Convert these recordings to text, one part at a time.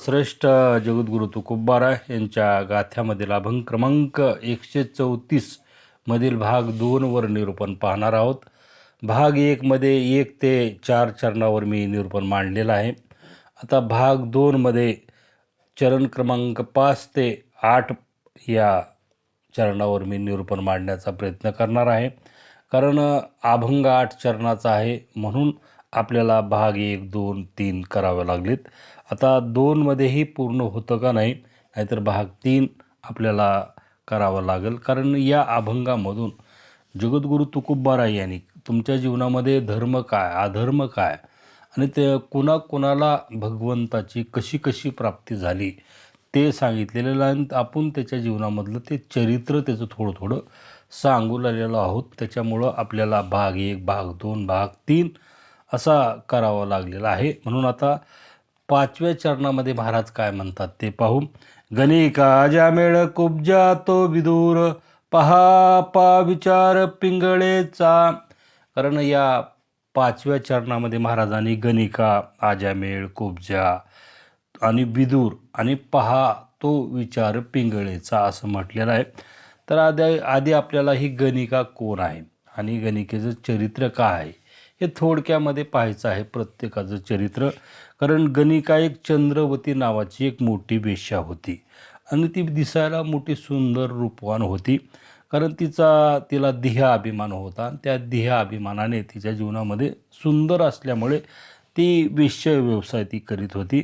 श्रेष्ठ जगद्गुरु तुकोबारा यांच्या गाथ्यामधील अभंग क्रमांक एकशे चौतीस मधील भाग दोनवर निरूपण पाहणार आहोत. भाग एकमध्ये एक ते चार चरणावर मी निरूपण मांडलेलं आहे. आता भाग दोनमध्ये चरण क्रमांक पाच ते आठ या चरणावर मी निरूपण मांडण्याचा प्रयत्न करणार आहे. कारण अभंग आठ चरणाचा आहे म्हणून आपल्याला भाग एक दोन तीन करावे लागलेत. आता दोनमध्येही पूर्ण होतं का नाही नाहीतर भाग तीन आपल्याला करावा लागेल. कारण या अभंगामधून जगद्गुरू तुकुब्बाराय यांनी तुमच्या जीवनामध्ये धर्म काय अधर्म काय आणि ते कुणाकुणाला भगवंताची कशी कशी प्राप्ती झाली ते सांगितलेलं आहे. आणि आपण त्याच्या जीवनामधलं ते चरित्र त्याचं थोडं थोडं सांगू लागलेलो आहोत. त्याच्यामुळं आपल्याला भाग एक भाग दोन भाग तीन असा करावा लागलेला आहे. म्हणून आता पाचव्या चरणामध्ये महाराज काय म्हणतात ते पाहू. गणिका मेळ कुब्जा तो विदूर पहा पा विचार पिंगळेचा. कारण या पाचव्या चरणामध्ये महाराजांनी गणिका आजामेळ कुब्जा आणि विदूर आणि पहा तो विचार पिंगळेचा असं म्हटलेलं आहे. तर आधी आधी आपल्याला ही गणिका कोण आहे? आणि गणिकेचं चरित्र काय आहे? हे थोडक्यामध्ये पाहायचं आहे प्रत्येकाचं चरित्र. कारण गणिका एक चंद्रवती नावाची एक मोठी वेश्या होती. आणि ती दिसायला मोठी सुंदर रूपवान होती. कारण तिचा तिला देह अभिमान होता. आणि त्या देह अभिमानाने तिच्या जीवनामध्ये सुंदर असल्यामुळे ती वेश्या व्यवसाय ती करीत होती.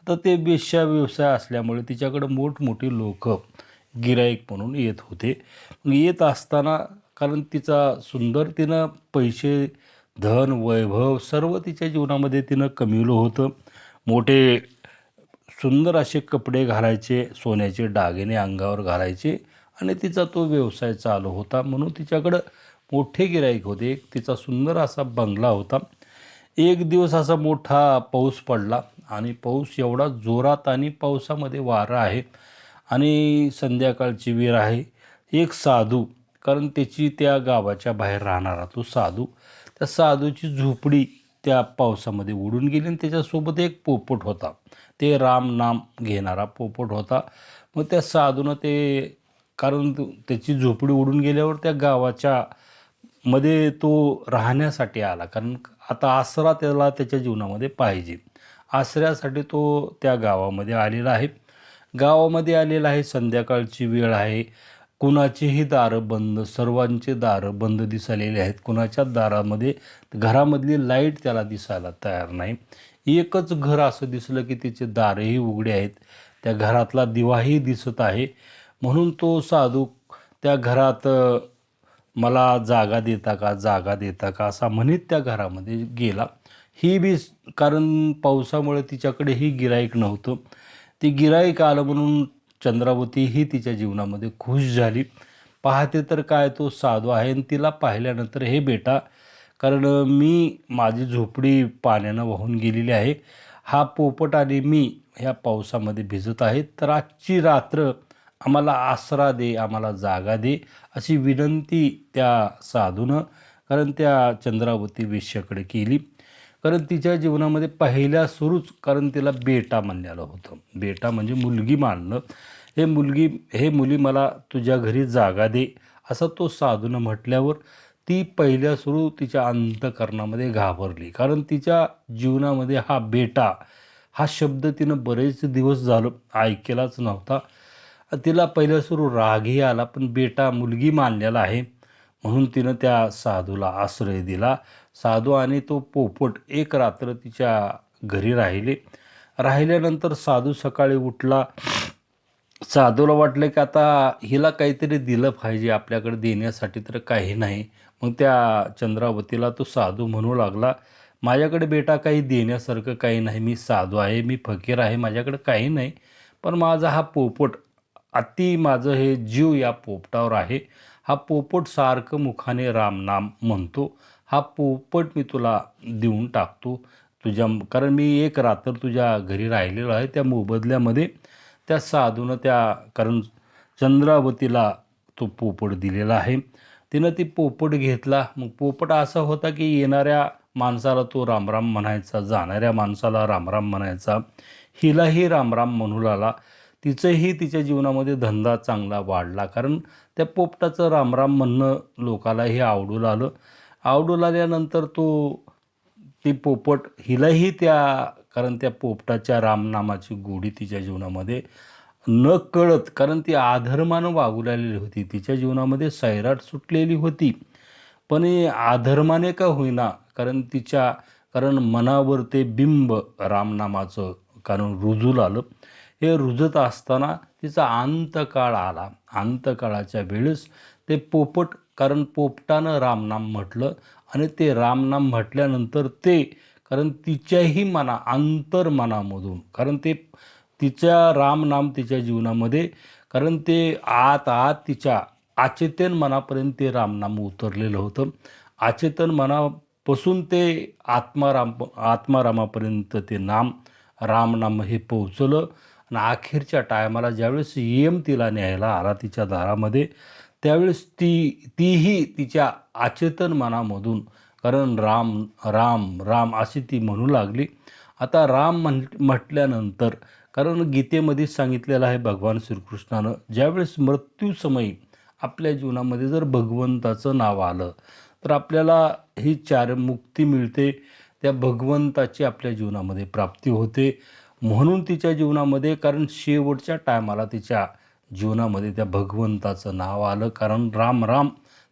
आता ते वेश्या व्यवसाय असल्यामुळे तिच्याकडं मोठमोठी लोक गिराईक म्हणून येत होते. येत असताना कारण तिचा सुंदर तिनं पैसे धन वैभव सर्व तिच्या जीवनामध्ये तिनं कमिवलं होतं. मोठे सुंदर असे कपडे घालायचे सोन्याचे दागिने अंगावर घालायचे आणि तिचा तो व्यवसाय चालू होता. म्हणून तिच्याकडं मोठे गिराईक होते. एक तिचा सुंदर असा बंगला होता. एक दिवस असा मोठा पाऊस पडला आणि पाऊस एवढा जोरात आणि पावसामध्ये वारा आहे आणि संध्याकाळची वेळ आहे. एक साधू कारण त्याची त्या गावाच्या बाहेर राहणारा तो साधू त्या साधूची झोपडी त्या पावसामध्ये उडून गेली आणि त्याच्यासोबत एक पोपट होता. ते राम नाम घेणारा पोपट होता. मग त्या साधूनं ते कारण त्याची झोपडी उडून गेल्यावर त्या गावाच्या मध्ये तो राहण्यासाठी आला. कारण आता आसरा त्याला त्याच्या जीवनामध्ये पाहिजे. आसऱ्यासाठी तो त्या गावामध्ये आलेला आहे. गावामध्ये आलेला आहे संध्याकाळची वेळ आहे. कुणाचीही दारं बंद सर्वांचे दारं बंद दिसालेले आहेत. कुणाच्या दारामध्ये घरामधली लाइट त्याला दिसायला तयार नाही. एकच घर असं दिसलं की तिचे दारही उघडे आहेत. त्या घरातला दिवाही दिसत आहे. म्हणून तो साधू त्या घरात मला जागा देता का जागा देता का? असा म्हणत त्या घरामध्ये गेला. ही बी कारण पावसामुळे तिच्याकडे ही गिराईक नव्हतं. ती गिराईक आलं म्हणून चंद्रावती ही तिच्या जीवनामध्ये खुश झाली. पाहते तर काय तो साधू आहे आणि तिला पाहिल्यानंतर हे बेटा कारण मी माझी झोपडी पाण्यानं वाहून गेलेली आहे. हा पोपट आणि मी ह्या पावसामध्ये भिजत आहे. तर आजची रात्र आम्हाला आसरा दे आम्हाला जागा दे अशी विनंती त्या साधूनं कारण त्या चंद्रावती वेश्याकडे केली. कारण तिच्या जीवनामध्ये पहिल्या सुरूच कारण तिला बेटा म्हणलेलं होतं. बेटा म्हणजे मुलगी मानलं हे मुलगी हे मुली मला तुझ्या घरी जागा दे असं तो साधूनं म्हटल्यावर ती पहिल्या सुरू तिच्या अंतकरणामध्ये घाबरली. कारण तिच्या जीवनामध्ये हा बेटा हा शब्द तिनं बरेच दिवस झालं ऐकेलाच नव्हता. तिला पहिल्या सुरू रागही आला पण बेटा मुलगी मानलेला आहे. म्हणून तिनं त्या साधूला आश्रय दिला. साधू आणि तो पोपट एक रात्र तिच्या घरी राहिले. राहिल्यानंतर साधू सकाळी उठला. साधूला वाटलं की आता हिला काहीतरी दिलं पाहिजे आपल्याकडे देण्यासाठी तर काही नाही. मग त्या चंद्रावतीला तो साधू म्हणू लागला माझ्याकडे बेटा काही देण्यासारखं काही नाही. मी साधू आहे मी फकीर आहे माझ्याकडे काही नाही. पण माझा हा पोपट अति माझं हे जीव या पोपटावर आहे. हा पोपट सारखं मुखाने रामनाम म्हणतो. हा पोपट मी तुला देऊन टाकतो. तुझ्या कारण मी एक रात्र तुझ्या घरी राहिलेलो आहे. त्या मोबदल्यामध्ये त्या साधूनं त्या कारण चंद्रावतीला तो पोपट दिलेला आहे. तिनं ती पोपट घेतला. मग पोपट असा होता की येणाऱ्या माणसाला तो रामराम म्हणायचा जाणाऱ्या माणसाला रामराम म्हणायचा. हिलाही रामराम म्हणू लागला. तिचंही तिच्या जीवनामध्ये धंदा चांगला वाढला. कारण त्या पोपटाचं रामराम म्हणणं लोकालाही आवडू लागलं. आवडू लागल्यानंतर तो ती पोपट हिलाही त्या कारण त्या पोपटाच्या रामनामाची गोडी तिच्या जीवनामध्ये न कळत कारण ती आधर्मानं वागू लागलेली होती. तिच्या जीवनामध्ये सैराट सुटलेली होती. पण आधर्माने का होईना कारण तिच्या कारण मनावर ते बिंब रामनामाचं कारण रुजू आलं हे रुजत असताना तिचा अंतकाळ आला. अंतकाळाच्या वेळेस ते पोपट कारण पोपटानं रामनाम म्हटलं आणि ते रामनाम म्हटल्यानंतर ते कारण तिच्याही मना अंतर्मनामधून कारण ते तिच्या रामनाम तिच्या जीवनामध्ये कारण ते आत आत तिच्या आचेतन मनापर्यंत ते रामनाम उतरलेलं होतं. आचेतन मनापासून ते आत्माराम आत्मारामापर्यंत ते नाम रामनाम हे पोहोचलं. आणि अखेरच्या टायमाला ज्यावेळेस एम तिला न्यायला आला तिच्या दारामध्ये त्यावेळेस ती तीही तिच्या अचेतन मनामधून कारण राम राम राम अशी ती म्हणू लागली. आता राम म्हण म्हटल्यानंतर कारण गीतेमध्ये सांगितलेलं आहे भगवान श्रीकृष्णानं ज्यावेळेस मृत्यूसमयी आपल्या जीवनामध्ये जर भगवंताचं नाव आलं तर आपल्याला ही चार मुक्ती मिळते. त्या भगवंताची आपल्या जीवनामध्ये प्राप्ती होते. म्हणून तिच्या जीवनामध्ये कारण शेवटच्या टायमाला तिच्या जीवनामध्ये त्या भगवंताचं नाव आलं. कारण राम राम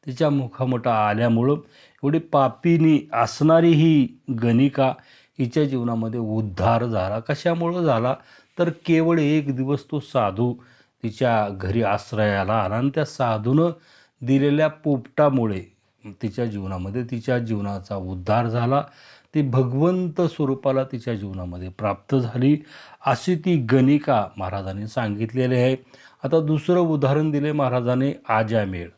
तिच्या मुखामोठा आल्यामुळं एवढी पापीनी असणारी ही गणिका हिच्या जीवनामध्ये उद्धार झाला. कशामुळं झाला? तर केवळ एक दिवस तो साधू तिच्या घरी आश्रयाला आला आणि त्या साधूनं दिलेल्या पोपटामुळे तिच्या जीवनामध्ये तिच्या जीवनाचा उद्धार झाला. ती भगवंत स्वरूपाला तिच्या जीवनामध्ये प्राप्त झाली. अशी ती गणिका महाराजांनी सांगितलेली आहे. आता दुसरं उदाहरण दिले महाराजांनी आजामेळ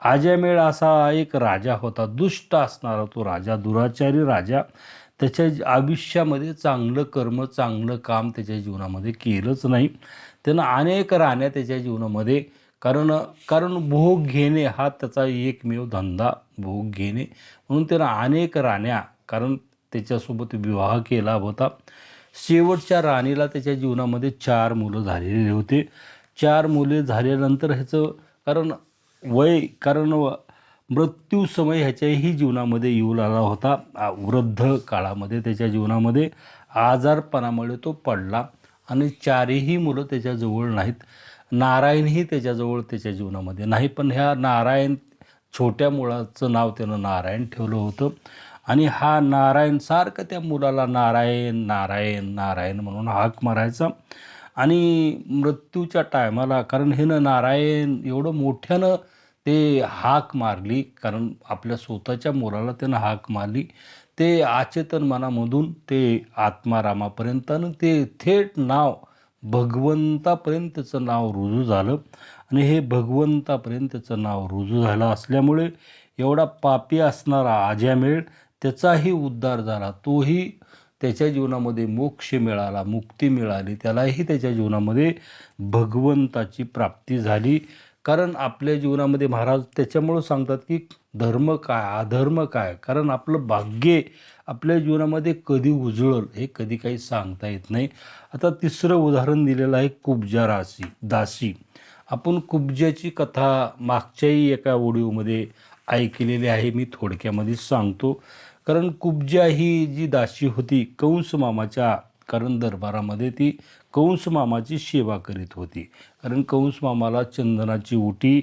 आजामेळ असा एक राजा होता. दुष्ट असणारा तो राजा दुराचारी राजा. त्याच्या आयुष्यामध्ये चांगलं कर्म चांगलं काम त्याच्या जीवनामध्ये केलंच नाही. त्यानं अनेक राण्या त्याच्या जीवनामध्ये कारण कारण भोग घेणे हा त्याचा एकमेव धंदा भोग घेणे. म्हणून त्यानं अनेक राण्या कारण त्याच्यासोबत विवाह केला होता. शेवटच्या राणीला त्याच्या जीवनामध्ये चार मुलं झालेले होते. चार मुले झाल्यानंतर ह्याचं कारण वय कारण मृत्यू समय ह्याच्याही जीवनामध्ये येऊ लागला होता. वृद्ध काळामध्ये त्याच्या जीवनामध्ये आजारपणामुळे तो पडला. आणि चारही मुलं त्याच्याजवळ नाहीत. नारायणही त्याच्याजवळ त्याच्या जीवनामध्ये नाही पण ह्या नारायण छोट्या मुलाचं नाव त्यानं नारायण ठेवलं होतं. आणि हा नारायण सारखं त्या मुलाला नारायण नारायण नारायण म्हणून हाक मारायचा. आणि मृत्यूच्या टायमाला कारण हे नारायण एवढं मोठ्यानं ते हाक मारली कारण आपल्या स्वतःच्या मुलाला त्यानं हाक मारली. ते अचेतन मनामधून ते आत्मारामापर्यंत आणि ते थेट नाव भगवंतापर्यंतचं नाव रुजू झालं. आणि हे भगवंतापर्यंतचं नाव रुजू झालं असल्यामुळे एवढा पापी असणारा आज्यामेळ त्याचाही उद्धार झाला. तोही त्याच्या जीवनामध्ये मोक्ष मिळाला मुक्ती मिळाली. त्यालाही त्याच्या जीवनामध्ये भगवंताची प्राप्ती झाली. कारण आपल्या जीवनामध्ये महाराज त्याच्यामुळं सांगतात की धर्म काय अधर्म काय? कारण आपलं भाग्य आपल्या जीवनामध्ये कधी उजळल हे कधी काही सांगता येत नाही. आता तिसरं उदाहरण दिलेलं आहे कुब्जा राशी दासी. आपण कुब्जाची कथा मागच्याही एका ओडिओमध्ये ऐकलेली आहे मी थोडक्यामध्ये सांगतो. कारण कुब्जा ही जी दासी होती कंस मामाच्या कारण दरबारामध्ये ती कंस मामाची सेवा करीत होती. कारण कंस मामाला चंदनाची उटी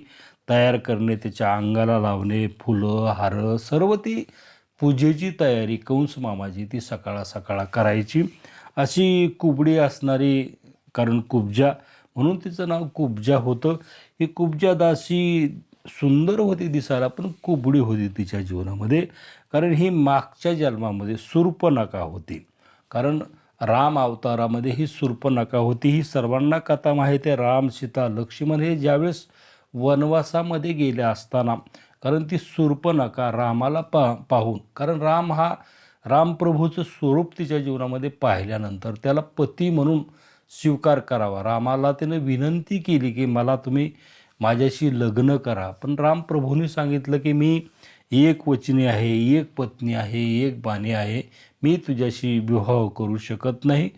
तयार करणे त्याच्या अंगाला लावणे फुलं हारं सर्व ती पूजेची तयारी कंस मामाची ती सकाळा सकाळा करायची. अशी कुबडी असणारी कारण कुब्जा म्हणून तिचं नाव कुब्जा होतं. ही कुब्जा दासी सुंदर होती दिसायला पण कुबडी होती तिच्या जीवनामध्ये. कारण ही मागच्या जन्मामध्ये सूर्पनका होती. कारण राम अवतारामध्ये ही सूर्पनका होती. ही सर्वांना कथा माहिती आहे. राम सीता लक्ष्मण हे ज्यावेळेस वनवासामध्ये गेले असताना कारण ती सूर्पनका रामाला पा पाहून. कारण राम हा रामप्रभूचं स्वरूप तिच्या जीवनामध्ये पाहिल्यानंतर त्याला पती म्हणून स्वीकार करावा. रामाला त्यानं विनंती केली की मला तुम्ही माझ्याशी लग्न करा. पण रामप्रभूंनी सांगितलं की मी एक वचनी आहे एक पत्नी आहे एक बाणी आहे. मी तुझ्याशी विवाह करू शकत नाही.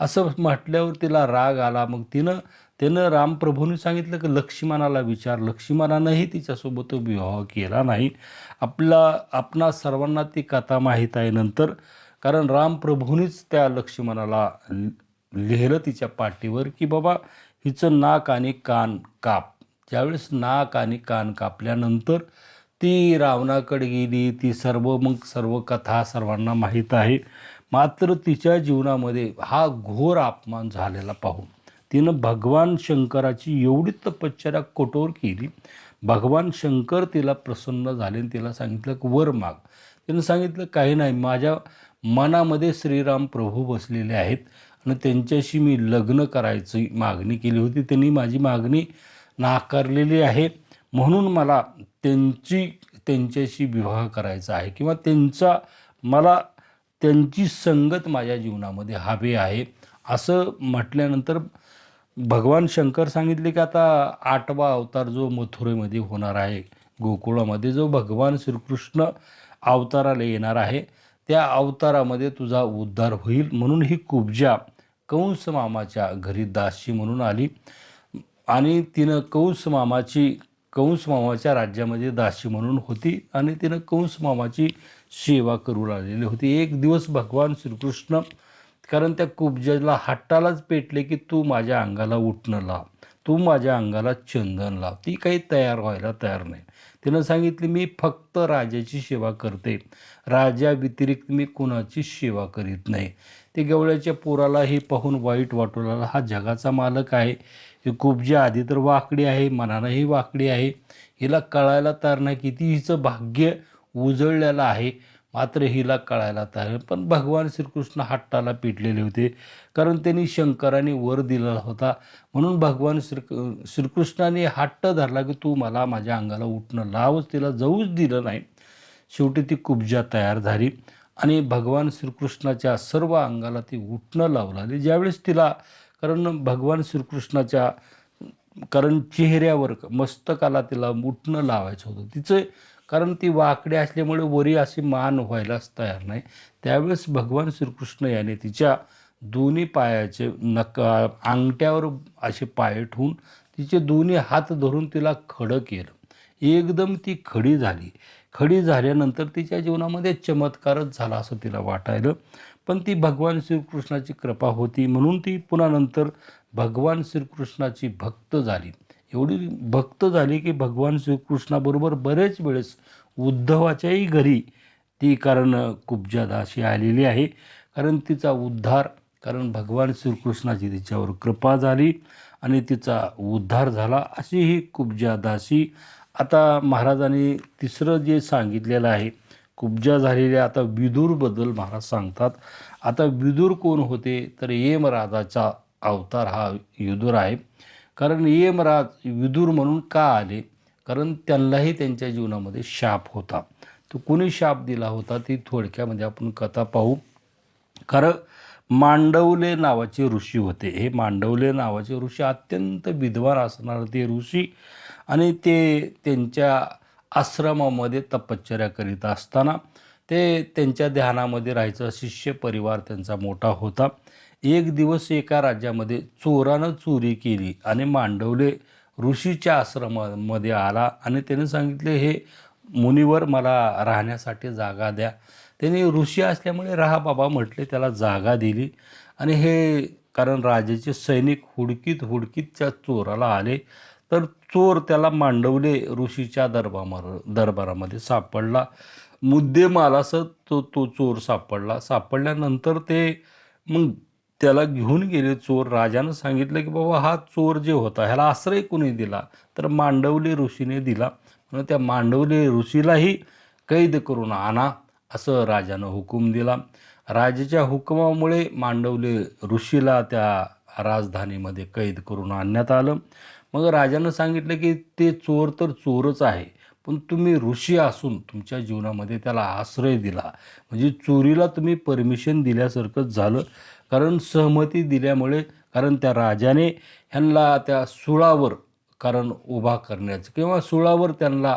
असं म्हटल्यावर तिला राग आला. मग तिनं त्यानं रामप्रभूंनी सांगितलं की लक्ष्मणाला विचार लक्ष्मणानंही तिच्यासोबत विवाह केला नाही. आपला आपणा सर्वांना ती कथा माहीत आहे नंतर कारण रामप्रभूंनीच त्या लक्ष्मणाला लिहिलं तिच्या पाठीवर की बाबा हिचं नाक आणि कान काप. ज्यावेळेस नाक आणि कान कापल्यानंतर ती रावणाकडे गेली. ती सर्व मग सर्व कथा सर्वांना माहीत आहे. मात्र तिच्या जीवनामध्ये हा घोर अपमान झालेला पाहून तिनं भगवान शंकराची एवढी तपश्चर्या कठोर केली. भगवान शंकर तिला प्रसन्न झाले आणि तिला सांगितलं की वर माग. तिनं सांगितलं काही नाही माझ्या मनामध्ये श्रीराम प्रभू बसलेले आहेत आणि त्यांच्याशी मी लग्न करायची मागणी केली होती. त्यांनी माझी मागणी नाकारलेली आहे. म्हणून मला त्यांची त्यांच्याशी विवाह करायचा आहे किंवा त्यांचा मला त्यांची संगत माझ्या जीवनामध्ये हवी आहे. असं म्हटल्यानंतर भगवान शंकर सांगितले की आता आठवा अवतार जो मथुरेमध्ये होणार आहे गोकुळामध्ये जो भगवान श्रीकृष्ण अवताराला येणार आहे त्या अवतारामध्ये तुझा उद्धार होईल म्हणून ही कुब्जा कंस मामाच्या घरी दासी म्हणून आली. आणि तिनं कंस मामाची कंस मामाच्या राज्यामध्ये दासी म्हणून होती आणि तिनं कंस मामाची सेवा करू लागलेली होती. एक दिवस भगवान श्रीकृष्ण कारण त्या कुब्जाला हट्टालाच पेटले की तू माझ्या अंगाला उठणं लाव. तू माझ्या अंगाला चंदन लाव. ती काही तयार व्हायला तयार नाही. तिनं सांगितली मी फक्त राजाची सेवा करते. राजा व्यतिरिक्त मी कुणाची सेवा करीत नाही. ते गवळ्याच्या पोराला हे पाहून वाईट वाटू लागला. हा जगाचा मालक आहे. ही कुबजी आधी तर वाकडी आहे. मनानंही वाकडी आहे. हिला कळायला तयार नाही किती हिचं भाग्य उजळलेलं आहे. मात्र हिला कळायला तयार पण भगवान श्रीकृष्ण हट्टाला पिटलेले होते. कारण त्यांनी शंकराने वर दिलेला होता. म्हणून भगवान श्री श्रीकृष्णाने हट्ट धरला की तू मला माझ्या अंगाला उठणं लावच तिला जाऊच दिलं नाही. शेवटी ती कुब्जा तयार झाली आणि भगवान श्रीकृष्णाच्या सर्व अंगाला ती उठणं लावलं. आणि ज्यावेळेस तिला कारण भगवान श्रीकृष्णाच्या कारण चेहऱ्यावर मस्तकाला तिला उठणं लावायचं होतं. तिचं कारण ती वाकडी असल्यामुळे वरी अशी मान व्हायलाच तयार नाही. त्यावेळेस भगवान श्रीकृष्ण याने तिच्या दोन्ही पायाचे नका अंगठ्यावर असे पाय ठेवून तिचे दोन्ही हात धरून तिला खडं केलं. एकदम ती खडी झाली. खडी झाल्यानंतर तिच्या जीवनामध्ये चमत्कारच झाला असं तिला वाटायलं. पण ती भगवान श्रीकृष्णाची कृपा होती म्हणून ती पुन्हा नंतर भगवान श्रीकृष्णाची भक्त झाली. एवढी भक्त झाली की भगवान श्रीकृष्णाबरोबर बरेच वेळेस उद्धवाच्याही घरी ती कारण कुब्जादाशी आलेली आहे. कारण तिचा उद्धार कारण भगवान श्रीकृष्णाची तिच्यावर कृपा झाली आणि तिचा उद्धार झाला अशी ही कुब्जादासी आता महाराजांनी तिसरं जे सांगितलेलं आहे कुब्जा झालेल्या आता विदूरबद्दल महाराज सांगतात. आता विदूर कोण होते? तर येमराजाचा अवतार हा विदूर आहे. कारण येमराज विदूर म्हणून का आले? कारण त्यांनाही त्यांच्या जीवनामध्ये शाप होता. तो कोणी शाप दिला होता ती थोडक्यामध्ये आपण कथा पाहू. कारण मांडवले नावाचे ऋषी होते. हे मांडवले नावाचे ऋषी अत्यंत विद्वान असणारे ते ऋषी आणि ते त्यांच्या आश्रमामध्ये तपश्चर्या करीत असताना ते त्यांच्या ध्यानामध्ये राहायचं. शिष्य परिवार त्यांचा मोठा होता. एक दिवस एका राज्यामध्ये चोरानं चोरी केली आणि मांडवले. ऋषीच्या आश्रमामध्ये आला आणि त्याने सांगितले हे मुनीवर मला राहण्यासाठी जागा द्या. त्याने ऋषी असल्यामुळे राहा बाबा म्हटले त्याला जागा दिली. आणि हे कारण राजाचे सैनिक हुडकीत हुडकीत त्या चोराला आले. तर चोर त्याला मांडवले ऋषीच्या दरबार दरबारामध्ये सापडला. मुद्देमालासह तो तो चोर सापडला. सापडल्यानंतर ते मग त्याला घेऊन गेले चोर. राजानं सांगितलं की बाबा हा चोर जे होता ह्याला आश्रय कोणी दिला? तर मांडवले ऋषीने दिला. म्हणून त्या मांडवले ऋषीलाही कैद करून आणा असं राजानं हुकूम दिला. राजाच्या हुकुमामुळे मांडवले ऋषीला त्या राजधानीमध्ये कैद करून आणण्यात आलं. मग राजानं सांगितलं की ते चोर तर चोरच आहे पण तुम्ही ऋषी असून तुमच्या जीवनामध्ये त्याला आश्रय दिला. म्हणजे चोरीला तुम्ही परमिशन दिल्यासारखंच झालं. कारण सहमती दिल्यामुळे कारण त्या राजाने ह्यांना त्या सुळावर कारण उभा करण्याचं किंवा सुळावर त्यांना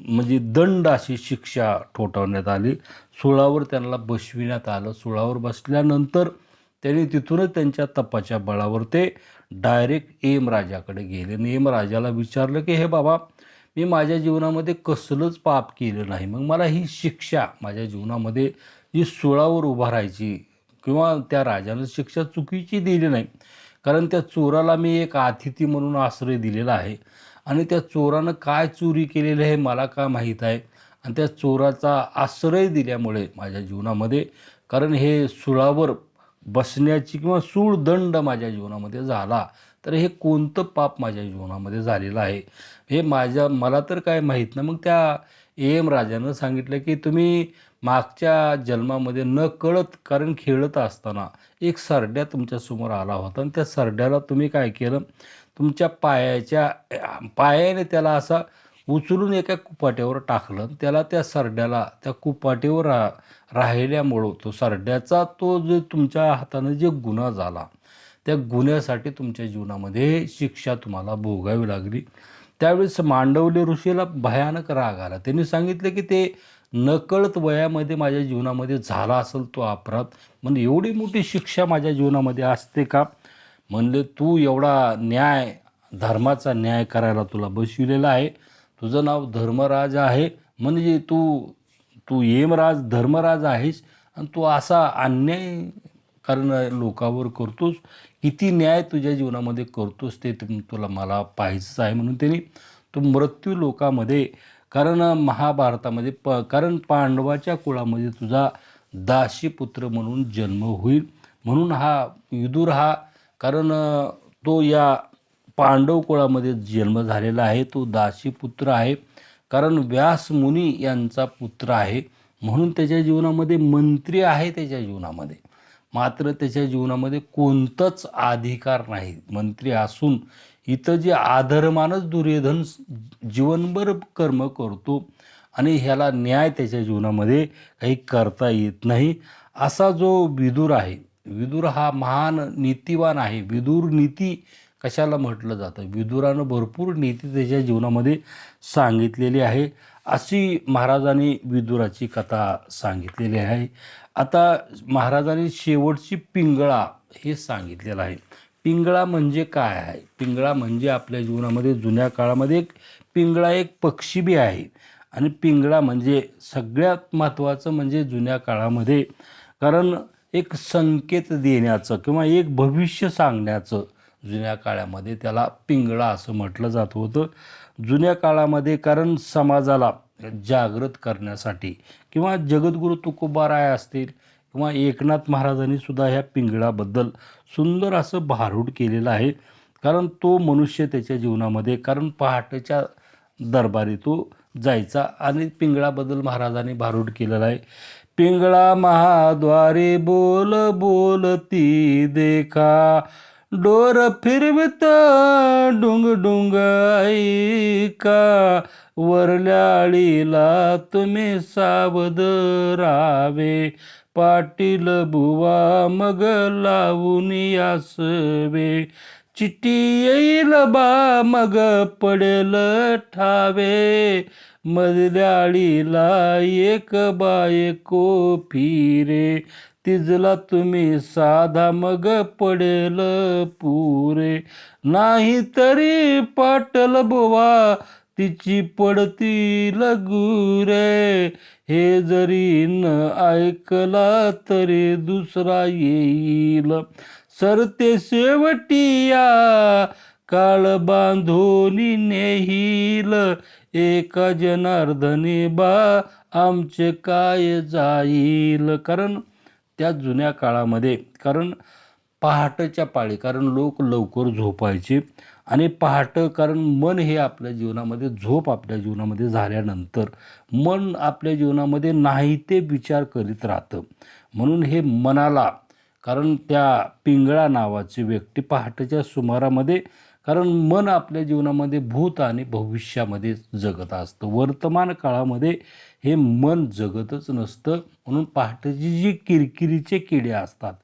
म्हणजे दंड अशी शिक्षा ठोठावण्यात आली. सुळावर त्यांना बसविण्यात आलं. सुळावर बसल्यानंतर त्यांनी तिथूनच त्यांच्या तपाच्या बळावर ते डायरेक्ट एम राजाकडे गेले. आणि एम राजाला विचारलं की हे बाबा मी माझ्या जीवनामध्ये कसलंच पाप केलं नाही. मग मला ही शिक्षा माझ्या जीवनामध्ये जी सुळावर उभा राहायची किंवा त्या राजानं शिक्षा चुकीची दिली नाही. कारण त्या चोराला मी एक अतिथी म्हणून आश्रय दिलेला आहे. आणि त्या चोरानं काय चोरी केलेली आहे मला का माहीत आहे? आणि त्या चोराचा आश्रय दिल्यामुळे माझ्या जीवनामध्ये कारण हे सुळावर बसण्याची किंवा सूळदंड माझ्या जीवनामध्ये झाला तर हे कोणतं पाप माझ्या जीवनामध्ये झालेलं आहे? हे माझ्या मला तर काय माहीत नाही. मग त्या एम राजानं सांगितलं की तुम्ही मागच्या जन्मामध्ये न कळत कारण खेळत असताना एक सरड्या तुमच्यासमोर आला होता आणि त्या सरड्याला तुम्ही काय केलं? तुमच्या पायाच्या पायाने त्याला असा उचलून एका कुपाट्यावर टाकलं त्याला त्या सरड्याला त्या कुपाटीवर रा राहिल्यामुळं तो सरड्याचा तो जो तुमच्या हातानं जे गुन्हा झाला त्या गुन्ह्यासाठी तुमच्या जीवनामध्ये शिक्षा तुम्हाला भोगावी लागली. त्यावेळेस मांडवले ऋषीला भयानक राग आला. त्यांनी सांगितलं की ते नकळत वयामध्ये माझ्या जीवनामध्ये झाला असेल तो अपराध. म्हणजे एवढी मोठी शिक्षा माझ्या जीवनामध्ये असते का? म्हणले तू एवढा न्याय धर्माचा न्याय करायला तुला बसविलेला आहे. तुझं नाव धर्मराज आहे. म्हणजे तू तू येमराज धर्मराज आहेस आणि तू असा अन्याय कारण लोकावर करतोस. किती न्याय तुझ्या जीवनामध्ये करतोस ते तुला मला पाहिजेच आहे. म्हणून त्यांनी तो मृत्यू लोकामध्ये कारण महाभारतामध्ये प कारण पांडवाच्या कुळामध्ये तुझा दाशीपुत्र म्हणून जन्म होईल. म्हणून हा विदूर हा कारण तो या पांडव कुळामध्ये जन्म झालेला आहे. तो दाशीपुत्र आहे. कारण व्यास मुनी यांचा पुत्र आहे. म्हणून त्याच्या जीवनामध्ये मंत्री आहे त्याच्या जीवनामध्ये. मात्र त्याच्या जीवनामध्ये कोणताच अधिकार नाही. मंत्री असून इथं जे आधर्मानच दुर्योधन जीवनभर कर्म करतो आणि ह्याला न्याय त्याच्या जीवनामध्ये काही करता येत नाही असा जो विदूर आहे विदूर हा महान नीतिवान आहे. विदूर नीती कशाला म्हटलं जातं? विदुरानं भरपूर नीती त्याच्या जीवनामध्ये सांगितलेली आहे. अशी महाराजांनी विदुराची कथा सांगितलेली आहे. आता महाराजांनी शेवटची पिंगळा हे सांगितलेलं आहे. पिंगळा म्हणजे काय आहे? पिंगळा म्हणजे आपल्या जीवनामध्ये जुन्या काळामध्ये एक पिंगळा एक पक्षी बी आहे. आणि पिंगळा म्हणजे सगळ्यात महत्त्वाचं म्हणजे जुन्या काळामध्ये कारण एक संकेत देण्याचं किंवा एक भविष्य सांगण्याचं जुन्या काळामध्ये त्याला पिंगळा असं म्हटलं जात होतं. जुन्या काळामध्ये कारण समाजाला जागृत करण्यासाठी किंवा जगद्गुरू तुकोबाराय असतील किंवा एकनाथ महाराजांनी सुद्धा ह्या पिंगळाबद्दल सुंदर असं भारूड केलेलं आहे. कारण तो मनुष्य त्याच्या जीवनामध्ये कारण पहाटेच्या दरबारी तो जायचा आणि पिंगळाबद्दल महाराजांनी भारूड केलेला आहे. पिंगळा महाद्वारे बोल बोलती देखा. डोर फिरवित डुंग डुंग ऐका. वरल्याळीला तुम्ही सावध रावे पाटील बुवा मग लावून यासवे. चिठी येईल बा मग पडेल ठावे. मधल्याळीला एक बायको फिरे. तिजला तुम्ही साधा मग पडेल पुरे. नाही तरी पाटल बुवा तिची पडतील रे. हे जरी न ऐकला तरी दुसरा येईल. सरते शेवटिया काळ बांधून नेहील. एका जनार्दने बा आमचे काय जाईल. कारण त्या जुन्या काळामध्ये कारण पहाटच्या पाळी कारण लोक लवकर झोपायचे. आणि पहाटं कारण मन हे आपल्या जीवनामध्ये झोप आपल्या जीवनामध्ये झाल्यानंतर मन आपल्या जीवनामध्ये नाही ते विचार करीत राहतं. म्हणून हे मनाला कारण त्या पिंगळा नावाची व्यक्ती पहाटेच्या सुमारामध्ये कारण मन आपल्या जीवनामध्ये भूत आणि भविष्यामध्ये जगत असतं. वर्तमान काळामध्ये हे मन जगतच नसतं. म्हणून पहाटेची जी किरकिरीचे किडे असतात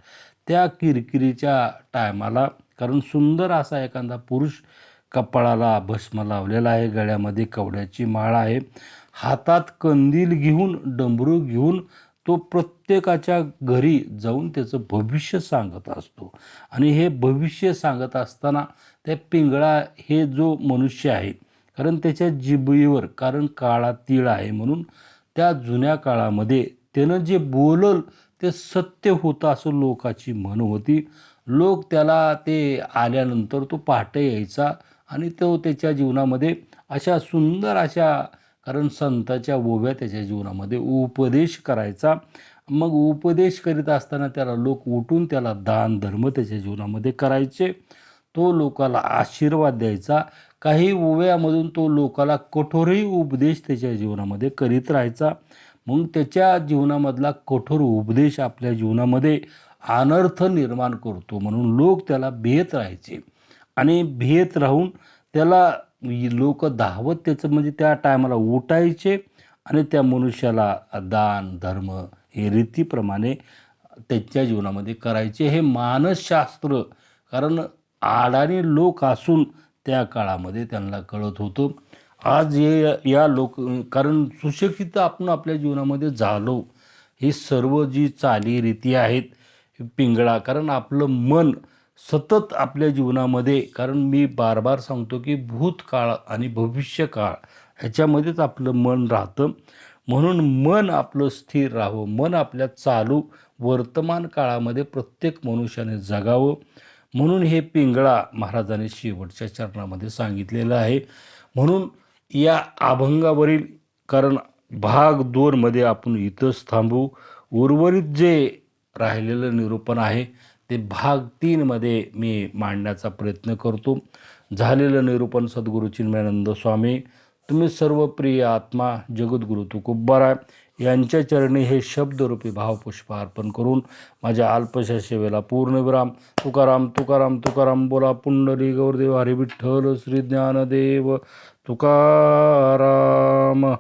त्या किरकिरीच्या टायमाला कारण सुंदर असा एखादा पुरुष कपाळाला भस्म लावलेला आहे गळ्यामध्ये कवड्याची माळ आहे. हातात कंदील घेऊन डमरू घेऊन तो प्रत्येकाच्या घरी जाऊन त्याचं भविष्य सांगत असतो. आणि हे भविष्य सांगत असताना त्या पिंगळा हे जो मनुष्य आहे कारण त्याच्या जिभेवर कारण काळा तीळ आहे म्हणून त्या जुन्या काळामध्ये त्यानं जे बोलल ते सत्य होतं असं लोकाची म्हण होती. लोक त्याला ते आल्यानंतर तो पहाटे यायचा आणि तो त्याच्या जीवनामध्ये अशा सुंदर अशा कारण संताच्या ओव्या त्याच्या जीवनामध्ये उपदेश करायचा. मग उपदेश करीत असताना त्याला लोक उठून त्याला दान धर्म त्याच्या जीवनामध्ये करायचे. तो लोकाला आशीर्वाद द्यायचा. काही ओव्यामधून तो लोकाला कठोरही उपदेश त्याच्या जीवनामध्ये करीत राहायचा. मग त्याच्या जीवनामधला कठोर उपदेश आपल्या जीवनामध्ये अनर्थ निर्माण करतो म्हणून लोक त्याला भेत राहायचे. आणि भेत राहून त्याला लोक धावत त्याचं म्हणजे त्या टायमाला उठायचे आणि त्या मनुष्याला दान धर्म हे रीतीप्रमाणे त्यांच्या जीवनामध्ये करायचे. हे मानसशास्त्र कारण आडाणी लोक असून त्या काळामध्ये त्यांना कळत होतं. आज हे या लोक कारण सुशिक्षित आपण आपल्या जीवनामध्ये झालो. ही सर्व जी चालीरीती आहेत पिंगळा. कारण आपलं मन सतत आपल्या जीवनामध्ये कारण मी बार बार सांगतो की भूतकाळ आणि भविष्यकाळ ह्याच्यामध्येच आपलं मन राहतं. म्हणून मन आपलं स्थिर राहावं. मन आपल्या चालू वर्तमान काळामध्ये प्रत्येक मनुष्याने जगावं. म्हणून हे पिंगळा महाराजांनी शेवटच्या चरणामध्ये सांगितलेलं आहे. म्हणून या अभंगावरील कारण भाग दोनमध्ये आपण इथंच थांबू. उर्वरित जे राहिलेलं निरूपण आहे. ते भाग तीनमध्ये मी मांडण्याचा प्रयत्न करतो. झालेलं निरूपण सद्गुरू चिन्मयानंद स्वामी तुम्ही सर्व प्रिय आत्मा जगद्गुरू तुकोबारा यांच्या चरणी हे शब्दरूपी भावपुष्प अर्पण करून माझ्या अल्पशा सेवेला पूर्णविराम तुकाराम तुकाराम तुकाराम बोला पुंडली गौरदेव हरी विठ्ठल श्री ज्ञानदेव तुकाराम.